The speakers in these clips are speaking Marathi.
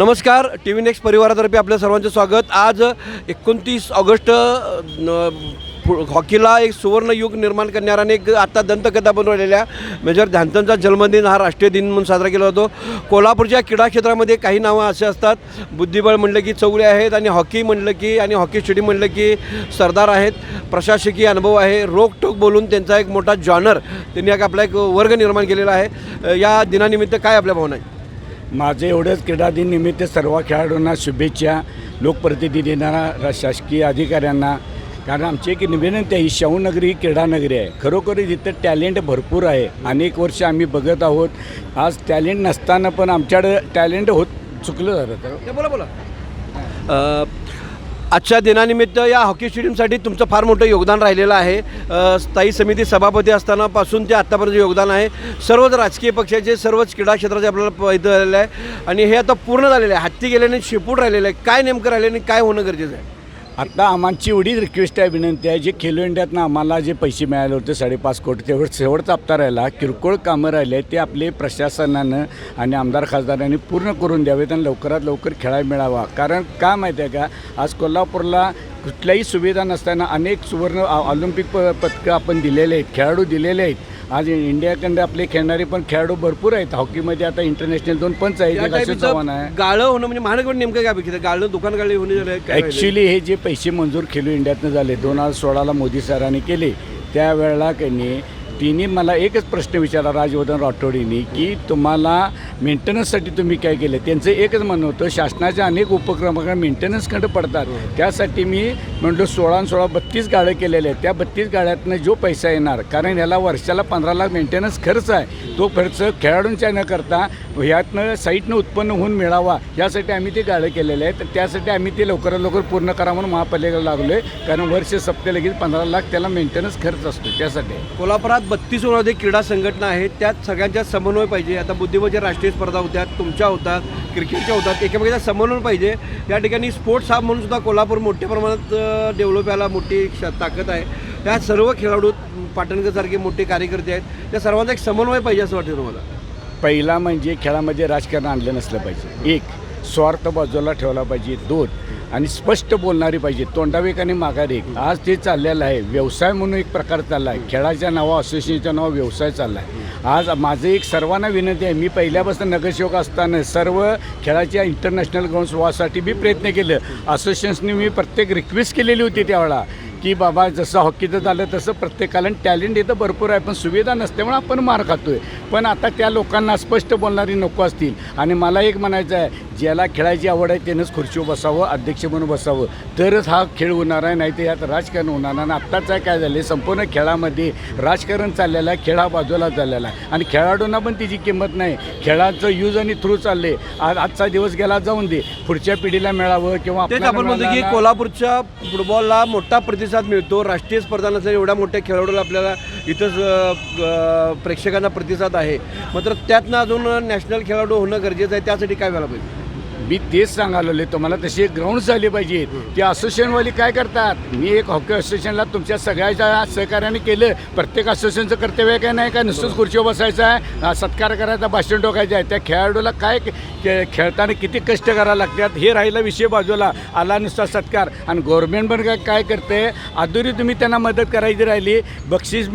नमस्कार टी व्ही नेक्स्ट परिवारातर्फे आपल्या सर्वांचं स्वागत. आज एकोणतीस ऑगस्ट फु- हॉकीला एक सुवर्णयुग निर्माण करणाऱ्याने एक आत्ता दंतकथा बनवलेल्या मेजर ध्यानचंदचा जन्मदिन हा राष्ट्रीय दिन म्हणून साजरा केला जातो. कोल्हापूरच्या क्रीडा क्षेत्रामध्ये काही नावं असे असतात. बुद्धिबळ म्हणलं की चौरे आहेत आणि हॉकी म्हणलं की आणि हॉकी स्टेडियम म्हणलं की सरदार आहेत. प्रशासकीय अनुभव आहे. रोकटोक बोलून त्यांचा एक मोठा जॉनर त्यांनी एक आपला एक वर्ग निर्माण केलेला आहे. या दिनानिमित्त काय आपल्या भावना आहे माझं एवढंच क्रीडा दिन निमित्त सर्व खेळाडूंना शुभेच्छा लोकप्रतिनिधींना शासकीय अधिकाऱ्यांना. कारण आमची एक विनंती आहे ही शाहूनगरी ही क्रीडा नगरी आहे. खरोखर इथं टॅलेंट भरपूर आहे. अनेक वर्ष आम्ही बघत आहोत. आज टॅलेंट नसताना पण आमच्याकडं टॅलेंट होत चुकलं झालं तर. ते बोला बोला. अ, आजच्या दिनानिमित्त या हॉकी स्टेडियमसाठी तुमचं फार मोठं योगदान राहिलेलं आहे. स्थायी समिती सभापती असतानापासून ते आत्तापर्यंत योगदान आहे. सर्वच राजकीय पक्षाचे सर्वच क्रीडा क्षेत्राचे आपल्याला प- झालेलं आहे. आणि हे आता पूर्ण झालेलं आहे. हत्ती गेल्याने शेपूट राहिलेलं आहे. काय नेमकं राहिलं आणि काय होणं गरजेचं आहे? आत्ता आम्हाची एवढी रिक्वेस्ट आहे विनंती आहे. जे खेलो इंडियातनं आम्हाला जे पैसे मिळाले होते साडेपाच कोटी तेवढं शेवटचा हप्ता राहिला. किरकोळ कामं राहिले ते आपले प्रशासनानं आणि आमदार खासदारांनी पूर्ण करून द्यावेत आणि लवकरात लवकर खेळायला मिळावा. कारण का माहिती आहे का? आज कोल्हापूरला कुठल्याही सुविधा नसताना अनेक सुवर्ण ऑलिम्पिक प पदकं आपण दिलेले आहेत खेळाडू दिलेले आहेत. आज इंडियाकडे आपले खेळणारे पण खेळाडू भरपूर आहेत. हॉकीमध्ये आता इंटरनॅशनल दोन पंच आहेत. अशोक चव्हाण आहे. गाळं होणं म्हणजे महानगर नेमकं काय अपेक्षित आहे? गाळं दुकान गाळी होणे? ॲक्च्युली हे जे पैसे मंजूर खेलो इंडियातनं झाले दोन हजार सोळाला मोदी सरांनी केले त्यावेळेला त्यांनी तिने मला एकच प्रश्न विचारला राजवर्धन राठोडींनी की तुम्हाला मेंटेनन्ससाठी तुम्ही काय केलं? त्यांचं एकच म्हणणं होतं शासनाच्या अनेक उपक्रमांना मेंटेनन्सकडे पडतात. त्यासाठी मी म्हणलो सोळा सोळा बत्तीस गाड्या केलेल्या आहेत. त्या बत्तीस गाड्यातनं जो पैसा येणार कारण याला वर्षाला पंधरा लाख मेंटेनन्स खर्च आहे. तो खर्च खेळाडूंच्या न करता ह्यातनं साईटनं उत्पन्न होऊन मिळावा यासाठी आम्ही ते गाड्या केलेले आहेत. तर त्यासाठी आम्ही ते लवकरात लवकर पूर्ण करा म्हणून महापालिकेला लागलो आहे कारण वर्ष सप्ते लगेच पंधरा लाख त्याला मेंटेनन्स खर्च असतो त्यासाठी. कोल्हापुरात बत्तीस अधिक क्रीडा संघटना आहेत त्यात सगळ्यांच्या समन्वय पाहिजे. आता बुद्धिबळच्या राष्ट्रीय स्पर्धा होत्या तुमच्या होतात क्रिकेटच्या होतात एकामेकाचा समन्वय पाहिजे. या ठिकाणी स्पोर्ट्स हब म्हणून सुद्धा कोल्हापूर मोठ्या प्रमाणात डेव्हलप व्हायला मोठी ताकद आहे. त्या सर्व खेळाडू पाटणकरसारखे मोठे कार्यकर्ते आहेत. त्या सर्वांचा एक समन्वय पाहिजे असं वाटतं तुम्हाला? पहिला म्हणजे खेळामध्ये राजकारण आणलं नसलं पाहिजे. एक स्वार्थ बाजूला ठेवला पाहिजे. दोन आणि स्पष्ट बोलणारी पाहिजे. तोंडावेक आणि माघार एक. आज ते चाललेलं आहे. व्यवसाय म्हणून एक प्रकार चालला आहे खेळाच्या नावा असोसिएशनच्या नावा व्यवसाय चालला आहे आज माझं एक सर्वांना विनंती आहे. मी पहिल्यापासून नगरसेवक असताना सर्व खेळाच्या इंटरनॅशनल ग्राउंड व्हासाठी मी प्रयत्न केलं. असोसिएशन्सनी मी प्रत्येक रिक्वेस्ट केलेली होती त्यावेळा की बाबा जसं हॉकीचं झालं तसं प्रत्येकाला टॅलेंट इथं भरपूर आहे. पण सुविधा नसल्यामुळे आपण मार खातो आहे पण आता त्या लोकांना स्पष्ट बोलणारी नको असतील. आणि मला एक म्हणायचं आहे ज्याला खेळायची आवड आहे त्यानंच खुर्चीवर बसावं अध्यक्ष म्हणून बसावं. तरच हा खेळ होणार आहे नाही तर यात राजकारण होणार नाही. आणि आत्ताच काय झालं संपूर्ण खेळामध्ये राजकारण चाललेलं आहे खेळ हा बाजूला चाललेला आहे. आणि खेळाडूंना पण तिची किंमत नाही. खेळाचं यूज आणि थ्रू चालले आज आजचा दिवस गेला जाऊन दे. पुढच्या पिढीला मिळावं किंवा आपण म्हणतो की कोल्हापूरच्या फुटबॉलला मोठा प्रतिसाद मिळतो. राष्ट्रीय स्पर्धा नसेल एवढ्या मोठ्या खेळाडूला आपल्याला इथंच प्रेक्षकांना प्रतिसाद आहे. मात्र त्यातनं अजून नॅशनल खेळाडू होणं गरजेचं आहे. त्यासाठी काय व्हायला पाहिजे? मी तेच सांगायला तुम्हाला तशी ग्राउंड झाली पाहिजेत ते असोसिएशनवाली काय करतात? मी एक हॉकी असोसिएशनला तुमच्या सगळ्याच्या सहकार्याने केलं. प्रत्येक असोसिएशनचं कर्तव्य काय नाही का नुसतंच खुर्चीवर बसायचं आहे. सत्कार करायचा भाषण टोकायचं आहे. त्या खेळाडूला काय खेळताना किती कष्ट करायला लागतात हे राहिला विषय बाजूला. आला नुसता सत्कार. आणि गव्हर्नमेंट पण काय काय करते? अधुरी तुम्ही त्यांना मदत करायची राहिली. बक्षीस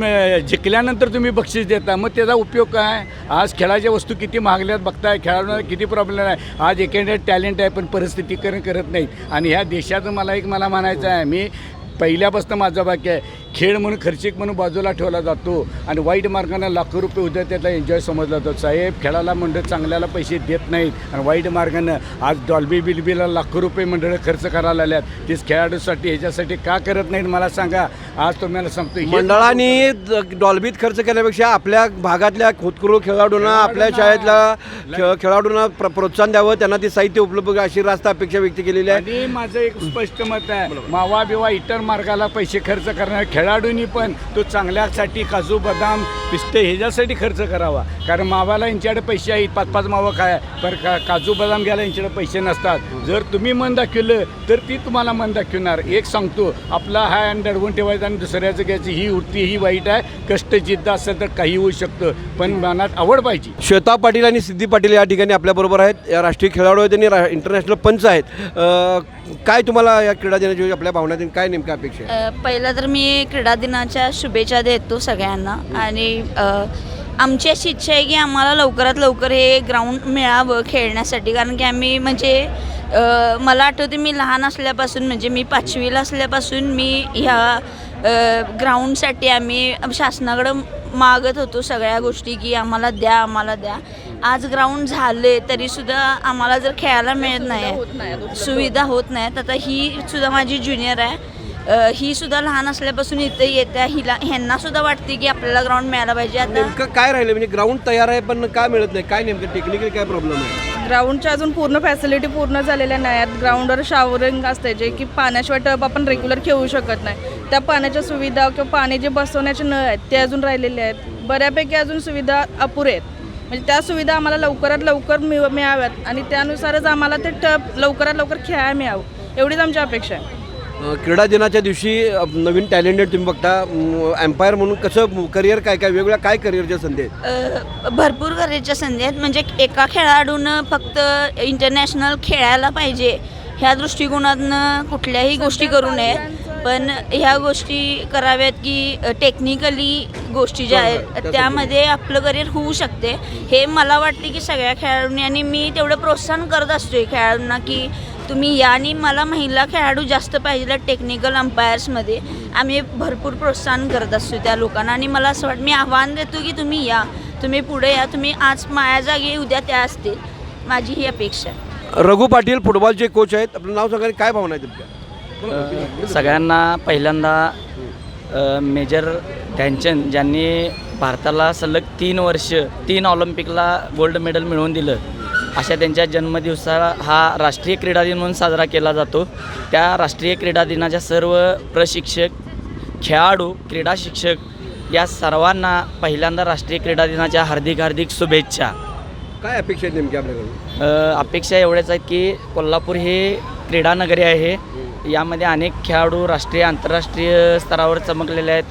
जिंकल्यानंतर तुम्ही बक्षीस देता. मग त्याचा उपयोग काय? आज खेळाच्या वस्तू किती महागल्यात बघताय खेळाडूंना किती प्रॉब्लेम आहे आज एखाद्या टॅलेंट आहे पण परिस्थितीकरण करत नाहीत. आणि ह्या देशाचं मला एक मला म्हणायचं आहे मी पहिल्यापासून माझं वाक्य आहे खेळ म्हणून खर्चिक म्हणून बाजूला ठेवला जातो. आणि वाईट मार्गाने लाखो रुपये उद्या त्यातला एन्जॉय समजला जातो. साहेब खेळाला मंडळ चांगल्याला पैसे देत नाहीत. आणि वाईट मार्गानं आज डॉल्बी बिलबीला लाखो रुपये मंडळं खर्च करायला आल्यात तेच खेळाडूसाठी ह्याच्यासाठी का करत नाहीत मला सांगा. आज तुम्हाला सांगतो मंडळांनी डॉल्बीत खर्च केल्यापेक्षा आपल्या भागातल्या खुदकुरू खेळाडूंना आपल्या शाळेतल्या खेळ- खेळाडूंना प्र- प्रोत्साहन द्यावं. त्यांना ते साहित्य उपलब्ध अशी रास्त अपेक्षा व्यक्त केलेली आहे. आणि माझं एक स्पष्ट मत आहे. मावा बिवा इतर मार्गाला पैसे खर्च करणार खेळाडूंनी पण तो चांगल्यासाठी काजू बदाम पिस्ते ह्याच्यासाठी खर्च करावा. कारण मावाला यांच्याकडे पैसे आहेत पाच पाच मावं काय पण का काजू बदाम घ्यायला यांच्याकडे पैसे नसतात. जर तुम्ही मन दाखवलं तर ती तुम्हाला मन दाखवणार. एक सांगतो आपला हा दडवून ठेवायचा आणि दुसऱ्याचं घ्यायचं ही वृत्ती ही वाईट आहे. कष्ट जिद्द असेल तर काही होऊ शकतं पण मनात आवड पाहिजे. श्वेता पाटील आणि सिद्धी पाटील या ठिकाणी आपल्याबरोबर आहेत. या राष्ट्रीय खेळाडू आहेत आणि रा- इंटरनॅशनल पंच आहेत. काय तुम्हाला या क्रीडा दिनाची आपल्या भावनातून काय नेमक्या अपेक्षा पहिलं तर मी क्रीडा दिनाच्या शुभेच्छा देतो सगळ्यांना. आणि आमची अशी इच्छा आहे की आम्हाला लवकरात लवकर हे ग्राउंड मिळावं खेळण्यासाठी. कारण की आम्ही म्हणजे मला आठवते मी लहान असल्यापासून म्हणजे मी पाचवीला असल्यापासून मी ह्या ग्राउंडसाठी आम्ही शासनाकडं मागत होतो सगळ्या गोष्टी की आम्हाला द्या आम्हाला द्या. आज ग्राउंड झाले तरीसुद्धा आम्हाला जर खेळायला मिळत नाही सुविधा होत नाहीत आता ही सुद्धा माझी ज्युनियर आहे. ही सुद्धा लहान असल्यापासून इथे येत्या हिला ह्यांना सुद्धा वाटते की आपल्याला ग्राउंड मिळायला पाहिजे. आता नेमकं काय राहिलं म्हणजे ग्राउंड तयार आहे पण काय मिळत नाही. काय नेमकं टेक्निकल काय प्रॉब्लेम आहे? ग्राउंडच्या अजून पूर्ण फॅसिलिटी पूर्ण झालेल्या नाही आहेत. ग्राउंडवर शावरिंग असते जे की पाण्याशिवाय टब आपण रेग्युलर खेळू शकत नाही. त्या पाण्याच्या सुविधा किंवा पाणी जे बसवण्याचे नळ आहेत ते अजून राहिलेले आहेत. बऱ्यापैकी अजून सुविधा अपुरे आहेत. म्हणजे त्या सुविधा आम्हाला लवकरात लवकर मिळ मिळाव्यात. आणि त्यानुसारच आम्हाला ते टब लवकरात लवकर खेळायला मिळावं. एवढीच आमची अपेक्षा आहे. अ, क्रीडा दिनाच्या दिवशी नवीन टॅलेंटेड तुम्ही बघता. एम्पायर म्हणून कसं करिअर काय काय वेगवेगळ्या काय करिअरच्या संधी आहेत? भरपूर करायच्या संधी आहेत. म्हणजे एका खेळाडूनं फक्त इंटरनॅशनल खेळायला पाहिजे ह्या दृष्टिकोनातनं कुठल्याही गोष्टी करू नयेत पण ह्या गोष्टी कराव्यात की टेक्निकली गोष्टी ज्या आहेत त्यामध्ये आपलं करिअर होऊ शकते. हे मला वाटते की सगळ्या खेळाडूंनी आणि मी तेवढं प्रोत्साहन करत असतो खेळाडूंना की तुम्ही या आणि मला महिला खेळाडू जास्त पाहिजे टेक्निकल अंपायर्समध्ये आम्ही भरपूर प्रोत्साहन करत असतो त्या लोकांना आणि मला असं वाटतं मी आव्हान देतो की तुम्ही या. तुम्ही पुढे या. तुम्ही आज माझ्या जागी उद्या त्या असतील. माझी ही अपेक्षा आहे. रघु पाटील फुटबॉलचे कोच आहेत. आपलं नाव सांगा आणि काय भावना आहे तुमच्या? सगळ्यांना पहिल्यांदा अ, मेजर ध्यानचंद ज्यांनी भारताला सलग तीन वर्ष तीन ऑलिम्पिकला गोल्ड मेडल मिळवून दिलं. अशा त्यांच्या जन्मदिवसाला हा राष्ट्रीय क्रीडा दिन म्हणून साजरा केला जातो. त्या राष्ट्रीय क्रीडा दिनाच्या सर्व प्रशिक्षक खेळाडू क्रीडा शिक्षक या सर्वांना पहिल्यांदा राष्ट्रीय क्रीडा दिनाच्या हार्दिक हार्दिक शुभेच्छा. काय अपेक्षा आहेत नेमक्या आपल्याकडून? अपेक्षा एवढ्याच आहेत की कोल्हापूर हे क्रीडा नगरी आहे. यामध्ये अनेक खेळाडू राष्ट्रीय आंतरराष्ट्रीय स्तरावर चमकलेले आहेत.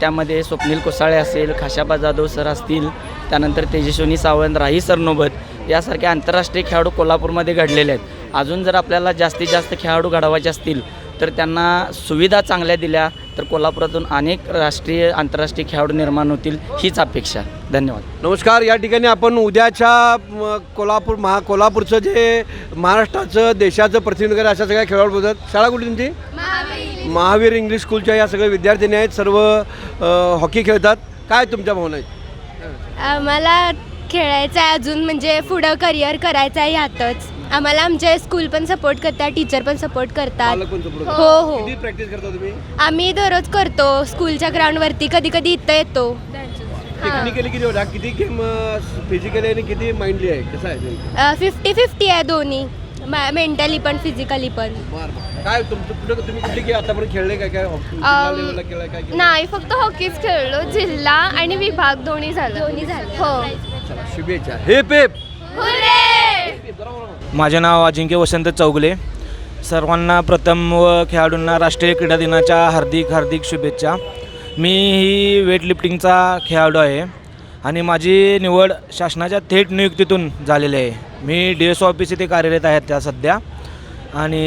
त्यामध्ये स्वप्नील कोसाळे असेल खाशाबा जाधव सर असतील त्यानंतर तेजस्विनी सावंत राही सरनोबत यासारखे आंतरराष्ट्रीय खेळाडू कोल्हापूरमध्ये घडलेले आहेत. अजून जर आपल्याला जास्तीत जास्त खेळाडू घडवायचे असतील तर त्यांना सुविधा चांगल्या दिल्या तर कोल्हापुरातून अनेक राष्ट्रीय आंतरराष्ट्रीय खेळाडू निर्माण होतील हीच अपेक्षा. धन्यवाद. नमस्कार. या ठिकाणी आपण उद्याच्या कोल्हापूर महा कोल्हापूरचं जे महाराष्ट्राचं देशाचं प्रतिनिधित्व करेल अशा सगळ्या खेळाडू बोलतात शाळा कुठली तुमची? महावीर. इंग्लिश स्कूलच्या या सगळ्या विद्यार्थिनी आहेत. सर्व हॉकी खेळतात. काय तुमच्या भावना आहेत? आम्हाला खेळायचं आहे अजून म्हणजे पुढं करिअर करायचं आहे ह्यातच. आम्हाला आमचे स्कूल पण सपोर्ट करतात टीचर पण सपोर्ट करतात. पालक पण support हो करतात. हो किती प्रॅक्टिस करता तुम्ही? आम्ही दररोज करतो स्कूलच्या ग्राउंडवरती कधी कधी इथं येतो. टेक्निकली किती होता? किती गेम फिजिकली आणि किती माइंडली आहे? कसं आहे? फिफ्टी फिफ्टी आहे दोन्ही. मेंटली पण फिजिकली पण. बरं, बरं. काय तुमचं कुठं तुम्ही कुठली गेम आतापर्यंत खेळले काय? काय हॉकी अम, लेवलला खेळलाय काय? केलं? नाही फक्त हॉकीच खेळलो. जिल्हा आणि विभाग दोन्ही झालं. दोन्ही झालं. हो. चला, शुभेच्छा. हे पेप. माझे नाव अजिंक्य वसंत चौगले. सर्वांना प्रथम व खेळाडूंना राष्ट्रीय क्रीडा दिनाच्या हार्दिक हार्दिक शुभेच्छा. मी ही वेटलिफ्टिंगचा खेळाडू आहे आणि माझी निवड शासनाच्या थेट नियुक्तीतून झालेली आहे. मी डी एस ऑफिस येथे कार्यरत आहे त्या सध्या. आणि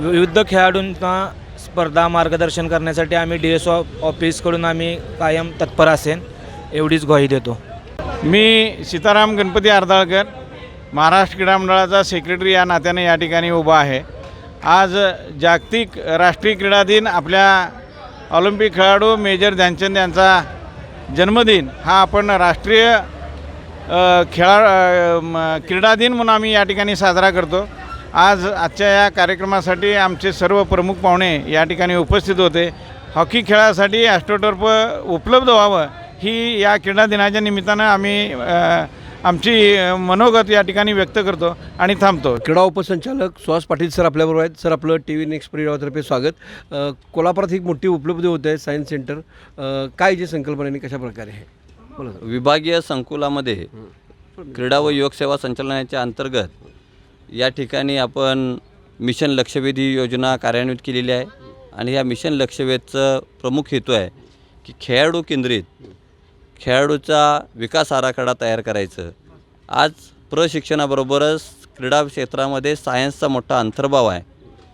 विविध खेळाडूंना स्पर्धा मार्गदर्शन करण्यासाठी आम्ही डी एस ऑफिसकडून आम्ही कायम तत्पर असेन एवढीच ग्वाही देतो. मी सीताराम गणपती अर्दाळकर महाराष्ट्र क्रीडा मंडळाचा सेक्रेटरी या नात्याने या ठिकाणी उभा आहे. आज जागतिक राष्ट्रीय क्रीडा दिन आपल्या ऑलिम्पिक खेळाडू मेजर ध्यानचंद यांचा जन्मदिन हा आपण राष्ट्रीय खेळा क्रीडा दिन म्हणून आम्ही या ठिकाणी साजरा करतो. आज आजच्या या कार्यक्रमासाठी आमचे सर्व प्रमुख पाहुणे या ठिकाणी उपस्थित होते. हॉकी खेळासाठी ॲस्ट्रोटर्फ उपलब्ध व्हावं ही या क्रीडा दिनाच्या निमित्तानं आम्ही आमची मनोगत या ठिकाणी व्यक्त करतो आणि थांबतो. क्रीडा उपसंचालक सुहास पाटील सर आपल्याबरोबर आहेत. सर आपलं टी व्ही नेक्स्ट परिवारातर्फे स्वागत. कोल्हापुरात एक मोठी उपलब्धी होत आहे सायन्स सेंटर. काय जी संकल्पना आणि कशा प्रकारे आहे. विभागीय संकुलामध्ये क्रीडा व युवक सेवा संचालनाच्या अंतर्गत या ठिकाणी आपण मिशन लक्षवेधी योजना कार्यान्वित केलेली आहे. आणि या मिशन लक्षवेधचं प्रमुख हेतू आहे की खेळाडू केंद्रित खेळाडूचा विकास आराखडा तयार करायचं. आज प्रशिक्षणाबरोबरच क्रीडा क्षेत्रामध्ये सायन्सचा मोठा अंतर्भाव आहे.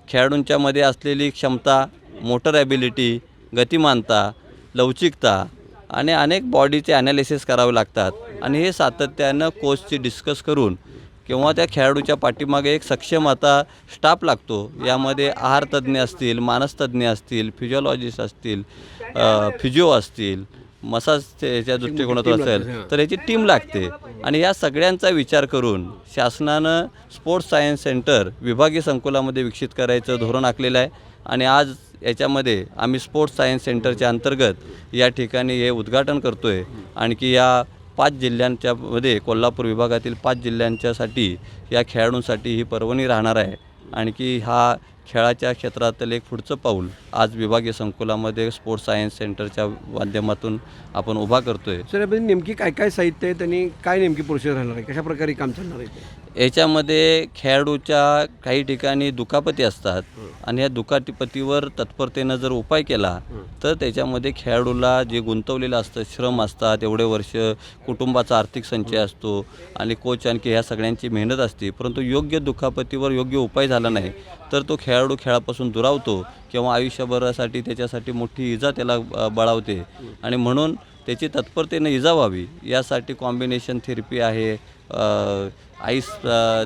खेळाडूंच्यामध्ये असलेली क्षमता मोटर ॲबिलिटी गतिमानता लवचिकता आणि अनेक बॉडीचे ॲनालिसिस करावे लागतात. आणि हे सातत्यानं कोचची डिस्कस करून किंवा त्या खेळाडूच्या पाठीमागे एक सक्षम आता स्टाफ लागतो. यामध्ये आहारतज्ज्ञ असतील मानसतज्ज्ञ असतील फिजिओलॉजिस्ट असतील फिजिओ असतील मसाज याच्या दृष्टिकोनातून असेल तर याची टीम लागते. आणि या सगळ्यांचा विचार करून शासनानं स्पोर्ट्स सायन्स सेंटर विभागीय संकुलामध्ये विकसित करायचं धोरण आखलेलं आहे. आणि आज याच्यामध्ये आम्ही स्पोर्ट्स सायन्स सेंटरच्या अंतर्गत या ठिकाणी हे उद्घाटन करतो आहे आणखी या पाच जिल्ह्यांच्यामध्ये कोल्हापूर विभागातील पाच जिल्ह्यांच्यासाठी या खेळाडूंसाठी ही पर्वणी राहणार आहे. आणखी हा खेळाच्या क्षेत्रातील एक पुढचं पाऊल आज विभागीय संकुलामध्ये स्पोर्ट्स सायन्स सेंटरच्या माध्यमातून आपण उभा करतो आहे सर नेमकी काय काय साहित्य आहे त्यांनी काय नेमकी प्रोसेस राहणार आहे कशा प्रकारे काम चालणार आहे ते? याच्यामध्ये खेळाडूच्या काही ठिकाणी दुखापती असतात आणि या दुखापतीवर तत्परतेनं जर उपाय केला तर त्याच्यामध्ये खेळाडूला जे गुंतवलेलं असतं श्रम असतात एवढे वर्ष कुटुंबाचा आर्थिक संचय असतो आणि कोच आणखी ह्या सगळ्यांची मेहनत असते परंतु योग्य दुखापतीवर योग्य उपाय झाला नाही तर तो खेळाडू खेळापासून दुरावतो किंवा आयुष्यभरासाठी त्याच्यासाठी मोठी इजा त्याला बळावते. आणि म्हणून त्याची तत्परतेनं इजा व्हावी यासाठी कॉम्बिनेशन थेरपी आहे आईस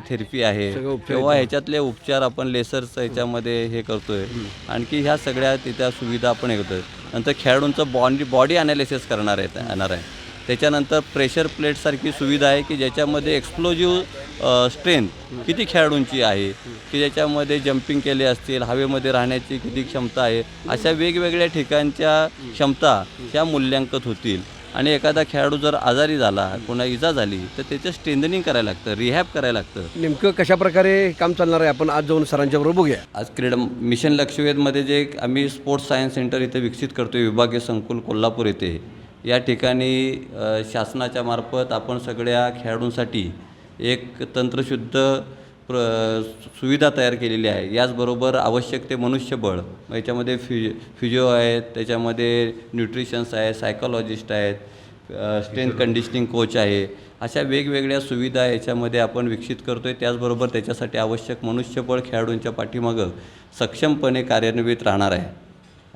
थेरपी आहे. किंवा ह्याच्यातले उपचार आपण लेसर्स ह्याच्यामध्ये हे करतोय. आणखी ह्या सगळ्या तिथं सुविधा आपण हे करतोय. नंतर खेळाडूंचं बॉडी बॉडी अनालिसिस करणार आहे येणार आहे. त्याच्यानंतर प्रेशर प्लेटसारखी सुविधा आहे की ज्याच्यामध्ये एक्सप्लोजिव्ह स्ट्रेंथ किती खेळाडूंची आहे की ज्याच्यामध्ये जम्पिंग केले असतील हवेमध्ये राहण्याची किती क्षमता आहे अशा वेगवेगळ्या ठिकाणच्या क्षमता ह्या मूल्यांकत होतील. आणि एखादा खेळाडू जर आजारी झाला कोणा इजा झाली तर त्याचं स्ट्रेंथनिंग करायला लागतं रिहॅब करायला लागतं. नेमकं कशा प्रकारे काम चालणार आहे? आपण आज जाऊन सरांच्या बरोबर बघूया. आज क्रीडा मिशन लक्षवेधमध्ये जे एक आम्ही स्पोर्ट्स सायन्स सेंटर इथे विकसित करतो विभागीय संकुल कोल्हापूर येथे. या ठिकाणी शासनाच्या मार्फत आपण सगळ्या खेळाडूंसाठी एक तंत्रशुद्ध प्र सुविधा तयार केलेली आहे. याचबरोबर आवश्यक ते मनुष्यबळ. याच्यामध्ये फि फिजिओ आहेत त्याच्यामध्ये न्यूट्रिशन्स आहेत सायकॉलॉजिस्ट आहेत स्ट्रेंथ कंडिशनिंग कोच आहे. अशा वेगवेगळ्या सुविधा याच्यामध्ये आपण विकसित करतो आहे त्याचबरोबर त्याच्यासाठी आवश्यक मनुष्यबळ खेळाडूंच्या पाठीमागं सक्षमपणे कार्यान्वित राहणार आहे.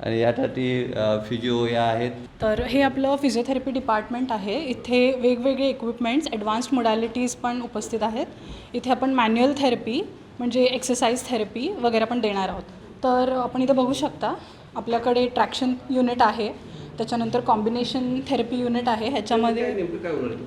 आणि यासाठी फिजिओ या आहेत. तर हे आपलं फिजिओथेरपी डिपार्टमेंट आहे. इथे वेगवेगळे इक्विपमेंट्स ॲडव्हान्स्ड मोडॅलिटीज पण उपस्थित आहेत. इथे आपण मॅन्युअल थेरपी म्हणजे एक्सरसाइज थेरपी वगैरे पण देणार आहोत. तर आपण इथे बघू शकता आपल्याकडे ट्रॅक्शन युनिट आहे. त्याच्यानंतर कॉम्बिनेशन थेरपी युनिट आहे ह्याच्यामध्ये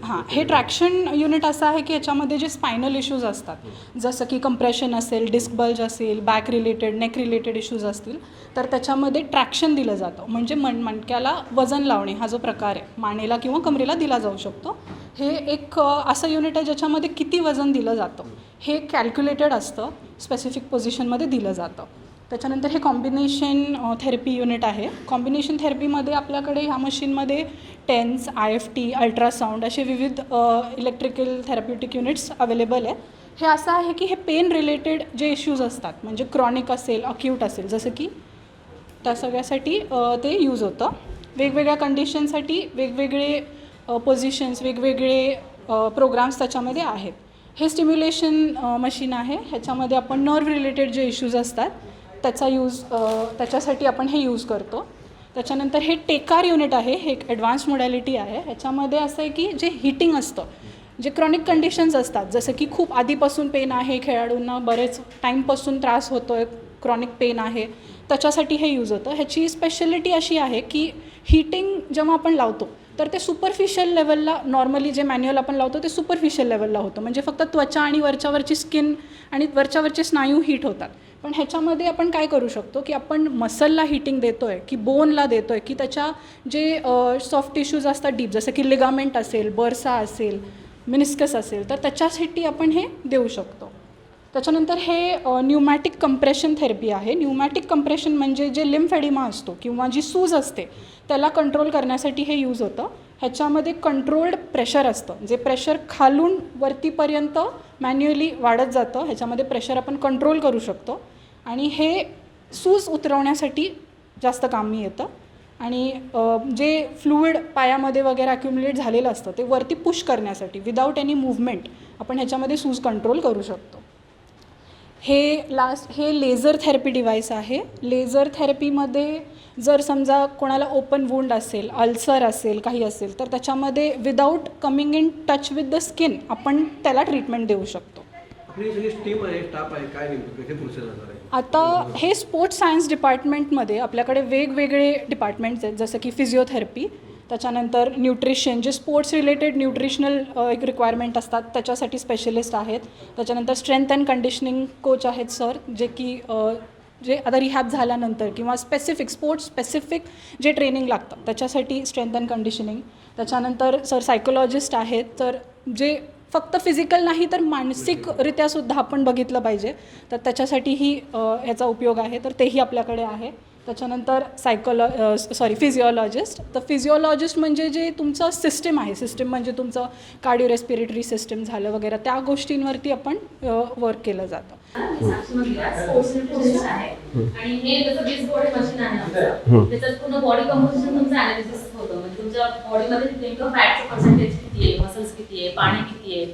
हां हे ट्रॅक्शन युनिट असं आहे की ह्याच्यामध्ये जे स्पायनल इश्यूज असतात. जसं की कंप्रेशन असेल डिस्क बल्ज असेल back related neck related issues असतील तर त्याच्यामध्ये ट्रॅक्शन दिलं जातं. म्हणजे मण मणक्याला वजन लावणे हा जो प्रकार आहे मानेला किंवा कमरेला दिला जाऊ शकतो. हे एक असं युनिट आहे ज्याच्यामध्ये किती वजन दिलं जातं. हे कॅल्क्युलेटेड असतं स्पेसिफिक पोझिशनमध्ये दिलं जातं. त्याच्यानंतर हे कॉम्बिनेशन थेरपी युनिट आहे. कॉम्बिनेशन थेरपीमध्ये आपल्याकडे ह्या मशीनमध्ये TENS I F T ultrasound असे विविध इलेक्ट्रिकल थेरप्युटिक युनिट्स अवेलेबल आहे हे असं आहे की हे पेन रिलेटेड जे इश्यूज असतात म्हणजे क्रॉनिक असेल अक्यूट असेल जसं की त्या सगळ्यासाठी ते यूज होतं. वेगवेगळ्या कंडिशनसाठी वेगवेगळे पोझिशन्स वेगवेगळे प्रोग्राम्स त्याच्यामध्ये आहेत. हे स्टिम्युलेशन मशीन आहे. ह्याच्यामध्ये आपण नर्व रिलेटेड जे इश्यूज असतात त्याचा यूज त्याच्यासाठी आपण हे यूज करतो. त्याच्यानंतर हे टेकार युनिट आहे हे एक ॲडव्हान्स मोडॅलिटी आहे. ह्याच्यामध्ये असं आहे की जे हिटिंग असतं जे क्रॉनिक कंडिशन्स असतात जसं की खूप आधीपासून पेन आहे खेळाडूंना बरेच टाईमपासून त्रास होतो आहे क्रॉनिक पेन आहे त्याच्यासाठी हे यूज होतं. ह्याची स्पेशलिटी अशी आहे की हीटिंग जेव्हा आपण लावतो तर ते सुपरफिशियल लेवलला नॉर्मली जे मॅन्युअल आपण लावतो ते सुपरफिशियल लेवलला होतं. म्हणजे फक्त त्वचा आणि वरच्यावरची स्किन आणि वरच्यावरचे स्नायू हीट होतात. पण ह्याच्यामध्ये आपण काय करू शकतो की आपण मसलला हिटिंग देतो आहे की बोनला देतो आहे की त्याच्या जे सॉफ्ट टिश्यूज असतात डीप जसं की लिगामेंट असेल बर्सा असेल मिनिस्कस असेल तर त्याच्यासाठी आपण हे देऊ शकतो. त्याच्यानंतर हे न्यूमॅटिक कंप्रेशन थेरपी आहे. न्यूमॅटिक कंप्रेशन म्हणजे जे लिम्फेडिमा असतो किंवा जी सूज असते त्याला कंट्रोल करण्यासाठी हे यूज होतं. ह्याच्यामध्ये कंट्रोल्ड प्रेशर असतं. जे प्रेशर खालून वरतीपर्यंत मॅन्युअली वाढत जातं ह्याच्यामध्ये प्रेशर आपण कंट्रोल करू शकतो. आणि हे सूज उतरवण्यासाठी जास्त कामी येतं. आणि जे फ्लुईड पायामध्ये वगैरे अक्युम्युलेट झालेलं असतं ते वरती पुश करण्यासाठी विदाऊट एनी मूवमेंट आपण ह्याच्यामध्ये सूज कंट्रोल करू शकतो. हे लास्ट हे लेझर थेरपी डिव्हाइस आहे. लेझर थेरपीमध्ये जर समजा कोणाला ओपन वुंड असेल अल्सर असेल काही असेल तर त्याच्यामध्ये without coming in touch with the skin आपण त्याला ट्रीटमेंट देऊ शकतो. आता हे स्पोर्ट्स सायन्स डिपार्टमेंटमध्ये आपल्याकडे वेगवेगळे डिपार्टमेंट्स आहेत जसं की फिजिओथेरपी त्याच्यानंतर न्यूट्रिशन जे स्पोर्ट्स रिलेटेड न्यूट्रिशनल एक रिक्वायरमेंट असतात त्याच्यासाठी स्पेशलिस्ट आहेत. त्याच्यानंतर स्ट्रेंथ अँड कंडिशनिंग कोच आहेत सर जे की जे आता रिहॅब झाल्यानंतर किंवा स्पेसिफिक स्पोर्ट्स स्पेसिफिक जे ट्रेनिंग लागतं त्याच्यासाठी स्ट्रेंथ अँड कंडिशनिंग त्याच्यानंतर सर सायकोलॉजिस्ट आहेत तर जे फक्त फिजिकल नाही तर मानसिकरित्यासुद्धा आपण बघितलं पाहिजे. तर त्याच्यासाठीही याचा उपयोग आहे तर तेही आपल्याकडे आहे. त्याच्यानंतर सायकोलॉ सॉरी फिजिओलॉजिस्ट तर फिजिओलॉजिस्ट म्हणजे जे तुमचं सिस्टम आहे. सिस्टम म्हणजे तुमचं कार्डिओ रेस्पिरेटरी सिस्टम झालं वगैरे. त्या गोष्टींवरती आपण वर्क केलं जातं. आणि हे जसं वीस बॉडी मशीन आहे आमचं, त्याच्यात पूर्ण बॉडी होतं. म्हणजे किती आहे मसल्स किती आहे पाणी किती आहे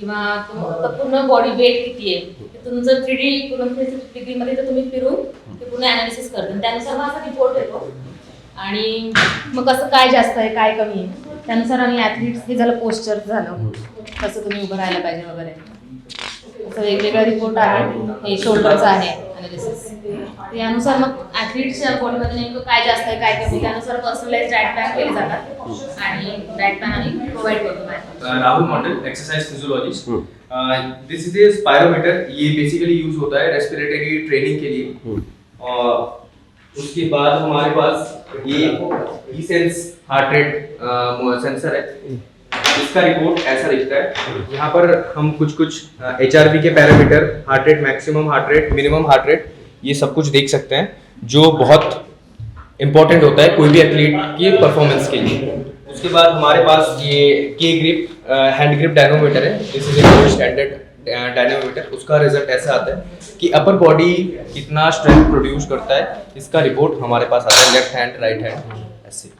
किंवा तुम- आता पूर्ण बॉडी वेट किती आहे. ते तुमचं थ्री डी पूर्ण डिग्रीमध्ये तर तुम्ही फिरून पूर्ण अनालिसिस करतो. आणि त्यानुसार मग असा रिपोर्ट येतो. आणि मग कसं काय जास्त आहे काय कमी आहे? त्यानुसार आम्ही ॲथलीट्स हे झालं पोस्चर झालं. कसं तुम्ही उभं राहायला पाहिजे वगैरे. असं वेगवेगळा रिपोर्ट आहे. हे शोल्डरचा आहे अनालिसिस त्यानुसार मग ॲथलीटच्या बॉडीमध्ये नेमकं काय जास्त आहे काय कमी त्यानुसार पर्सनलाइज डाएट प्लॅन केले जातात. आणि डाएट प्लॅन आम्ही प्रोव्हाइड करतो Rahul model exercise physiologist this is a spirometer ये बेसिकली यूज होता है रेस्पिरेटरी ट्रेनिंग के लिए. और उसके बाद हमारे पास ये सेंस हार्ट रेट सेंसर है। इसका रिपोर्ट ऐसा दिखता है। यहाँ पर हम कुछ कुछ एच के parameter heart rate maximum heart rate minimum heart rate ये सब कुछ देख सकते हैं, जो बहुत इम्पोर्टेंट होता है कोई भी एथलीट की परफॉर्मेंस के लिए। उसके बाद हमारे पास ये के ग्रिप हैंड ग्रिप डायनोमीटर है। This is a standard dynamometer उसका रिज़ल्ट ऐसा आता है कि अपर बॉडी कितना स्ट्रेंथ प्रोड्यूस करता है, इसका रिपोर्ट हमारे पास आता है लेफ़्ट हैंड राइट हैंड ऐसे।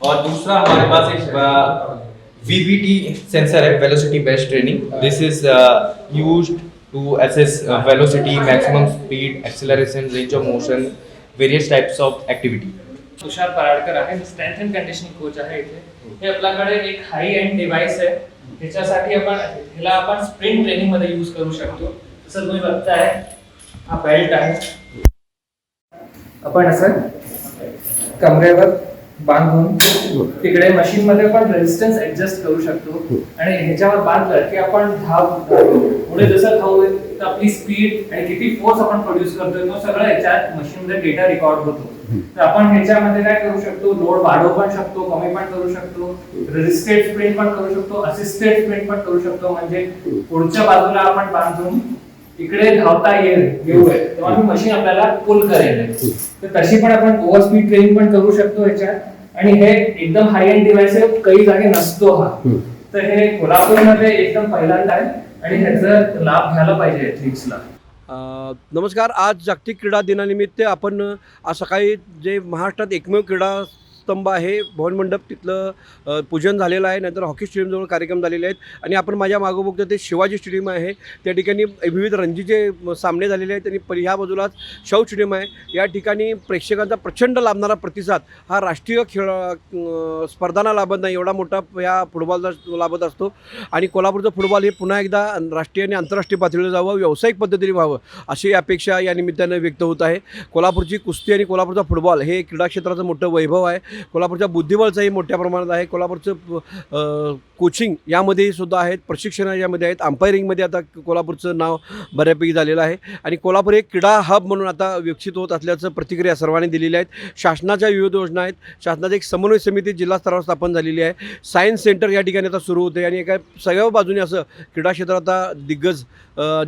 और दूसरा हमारे पास एक VBT सेंसर है velocity based training this is used to assess velocity maximum speed acceleration range of motion various types of activity Tushar Paradkar आहे स्ट्रेंथ अँड कंडिशनिंग कोच आहे इथे हे आपल्याकडे एक हाय एंड डिव्हाइस आहे ह्याच्यासाठी आपण ह्याला आपण स्प्रिंट ट्रेनिंगमध्ये यूज करू शकतो. जसं तुम्ही बघताय हा बेल्ट आहे. आपण असं कमरेवर बांधून तिकडे मशीन मध्ये पण रेजिस्टन्स ऍडजस्ट करू शकतो. आणि ह्याच्यावर बांधलं की आपण धाव धावतो. पुढे जसं धावू तर आपली स्पीड आणि किती फोर्स आपण प्रोड्यूस करतोय तो सगळं याच्यात मशीन मध्ये डेटा रेकॉर्ड होतो. तर आपण ह्याच्यामध्ये काय करू शकतो? लोड वाढवू पण शकतो कमी पण करू शकतो रेजिस्टेड स्प्रिंट पण करू शकतो असिस्टेड स्प्रिंट पण करू शकतो. म्हणजे पुढच्या बाजूला आपण बांधून इकडे धावता येईल येऊ तेव्हा ती मशीन आपल्याला पुल करेल. तर तशी पण आपण ओव्हर स्पीड ट्रेनिंग पण करू शकतो ह्याच्यात. आणि हे एकदम हाय एंड डिव्हाइस आहे काही जागे नसतो हा. तर हे कोल्हापूरमध्ये एकदम पहिल्यांदा आहे. आणि ह्याचा लाभ घ्यायला पाहिजे एथलीट्सला नमस्कार. आज जागतिक क्रीडा दिनानिमित्त आपण आज सकाळी जे महाराष्ट्रात एकमेव क्रीडा स्तंभ आहे. भवनमंडप तिथलं पूजन झालेलं आहे. नंतर हॉकी स्टेडियमजवळ कार्यक्रम झालेले आहेत. आणि आपण माझ्या मागं बघतो ते शिवाजी स्टेडियम आहे. त्या ठिकाणी विविध रणजीचे सामने झालेले आहेत. आणि परि- ह्या बाजूलाच शाहू स्टेडियम आहे. या ठिकाणी प्रेक्षकांचा प्रचंड लाभणारा प्रतिसाद हा राष्ट्रीय खेळ स्पर्धांना लाभत नाही. एवढा मोठा या फुटबॉलचा लाभत असतो. आणि कोल्हापूरचं फुटबॉल हे पुन्हा एकदा राष्ट्रीय आणि आंतरराष्ट्रीय पातळीवर जावं व्यावसायिक पद्धतीने व्हावं अशी अपेक्षा या निमित्तानं व्यक्त होत आहे. कोल्हापूरची कुस्ती आणि कोल्हापूरचा फुटबॉल हे क्रीडा क्षेत्राचं मोठं वैभव आहे. कोल्हापूरच्या बुद्धिबळचंही मोठ्या प्रमाणात आहे. कोल्हापूरचं कोचिंग यामध्येही सुद्धा आहेत. प्रशिक्षण यामध्ये आहेत. अंपायरिंगमध्ये आता कोल्हापूरचं नाव बऱ्यापैकी झालेलं आहे. आणि कोल्हापूर एक क्रीडा हब म्हणून आता विकसित होत असल्याचं प्रतिक्रिया सर्वांनी दिलेल्या आहेत. शासनाच्या विविध योजना आहेत. शासनाची एक समन्वय समिती जिल्हा स्तरावर स्थापन झालेली आहे. सायन्स सेंटर या ठिकाणी आता सुरू होते आणि एका सगळ्या बाजूने असं क्रीडा क्षेत्र आता दिग्गज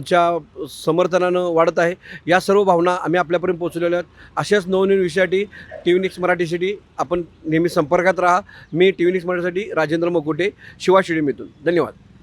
च्या समर्थनानं वाढत आहे. या सर्व भावना आम्ही आपल्यापर्यंत पोहोचलेल्या आहेत. अशाच नवनवीन विषयासाठी टी व्ही निक्स मराठीसाठी आपण नेहमी संपर्कात राहा. मी टी व्ही न्यूज मराठीसाठी राजेंद्र मकोटे शिवा शिडीम धन्यवाद.